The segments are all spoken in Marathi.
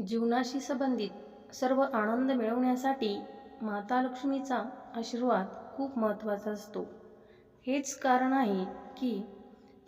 जीवनाशी संबंधित सर्व आनंद मिळवण्यासाठी माता लक्ष्मीचा आशीर्वाद खूप महत्त्वाचा असतो. हेच कारण आहे की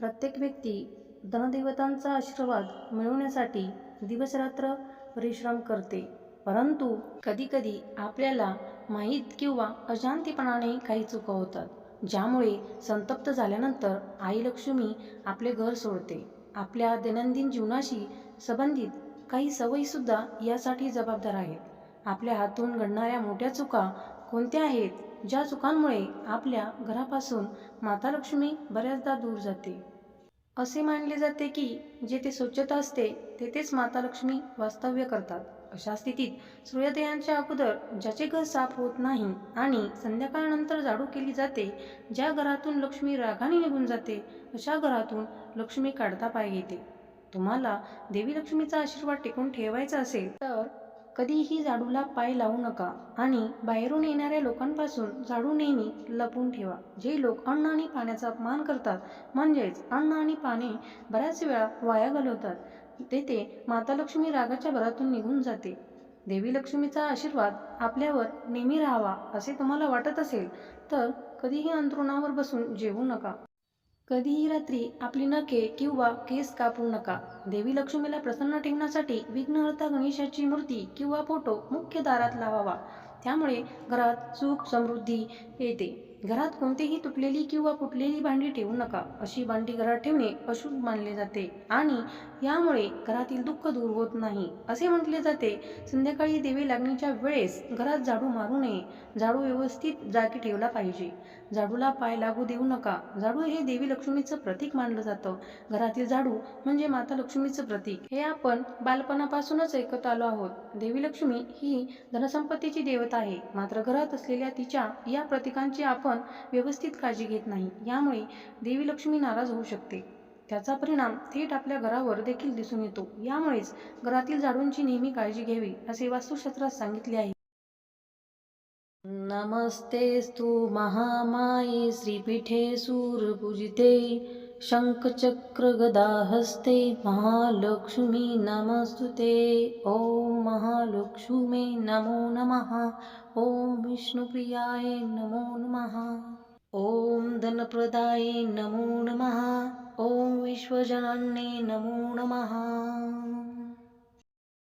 प्रत्येक व्यक्ती धनदेवतांचा आशीर्वाद मिळवण्यासाठी दिवसरात्र परिश्रम करते. परंतु कधीकधी आपल्याला माहीत किंवा अजांतीपणाने काही चुका होतात ज्यामुळे संतप्त झाल्यानंतर आई लक्ष्मी आपले घर सोडते. आपल्या दैनंदिन जीवनाशी संबंधित काही सवयीसुद्धा यासाठी जबाबदार आहेत. आपल्या हातून घडणाऱ्या मोठ्या चुका कोणत्या आहेत? ज्या चुकांमुळे आपल्या घरापासून माता लक्ष्मी बऱ्याचदा दूर जाते. असे मानले जाते की जेथे स्वच्छता असते तेथेच माता लक्ष्मी वास्तव्य करतात. अशा स्थितीत सूर्योदयांच्या अगोदर ज्याचे घर साफ होत नाही आणि संध्याकाळनंतर झाडू केली जाते ज्या घरातून लक्ष्मी रागाने निघून जाते अशा घरातून लक्ष्मी काढता पाय घेते. तुम्हाला देवी लक्ष्मीचा आशीर्वाद टिकून ठेवायचा असेल तर कधीही झाडूला पाय लावू नका आणि बाहेरून येणाऱ्या लोकांपासून झाडू नेहमी लपून ठेवा. जे लोक अन्न आणि पाण्याचा अपमान करतात म्हणजेच अन्न आणि पाणी बऱ्याच वेळा वाया घालवतात तेथे माता लक्ष्मी रागाच्या भरातून निघून जाते. देवी लक्ष्मीचा आशीर्वाद आपल्यावर नेहमी राहावा असे तुम्हाला वाटत असेल तर कधीही अंथरुणावर बसून जेवू नका. कधीही रात्री आपली नखे किंवा केस कापू नका. देवी लक्ष्मीला प्रसन्न ठेवण्यासाठी विघ्नहर्ता गणेशाची मूर्ती किंवा फोटो मुख्य दारात लावावा. त्यामुळे घरात सुख समृद्धी येते. घरात कोणतीही तुटलेली किंवा फुटलेली भांडी ठेवू नका अशी भांडी घरात ठेवणे अशुभ मानले जाते. आणि यामुळे घरातील दुःख दूर होत नाही. असे म्हटले जाते संध्याकाळी देवी लागणीच्या वेळेस घरात झाडू मारू नये. झाडू व्यवस्थित जागी ठेवला पाहिजे. झाडूला पाय लागू देऊ नका. झाडू हे देवी लक्ष्मीचं प्रतीक मानलं जातं. घरातील झाडू म्हणजे माता लक्ष्मीचं प्रतीक. हे आपण बालपणापासूनच ऐकत आलो आहोत. देवी लक्ष्मी ही धनसंपत्तीची देवता आहे. मात्र घरात असलेल्या तिच्या या प्रतीकांची आपण व्यवस्थित काळजी घेत नाही. यामुळे देवी लक्ष्मी नाराज होऊ शकते. त्याचा परिणाम थेट आपल्या घरावर देखील दिसून येतो. यामुळेच घरातील झाडूंची नेहमी काळजी घ्यावी असे वास्तुशास्त्रात सांगितले आहे. नमस्तेस्तु महामाये श्रीपीठे सूरपूजिते शङ्खचक्रगदाहस्ते महालक्ष्मी नमस्तु ते ॐ महालक्ष्मी नमो नमः। ॐ विष्णुप्रियाय नमो नमः। ॐ धनप्रदाय नमो नमः। ॐ विश्वजनन्ये नमो नमः।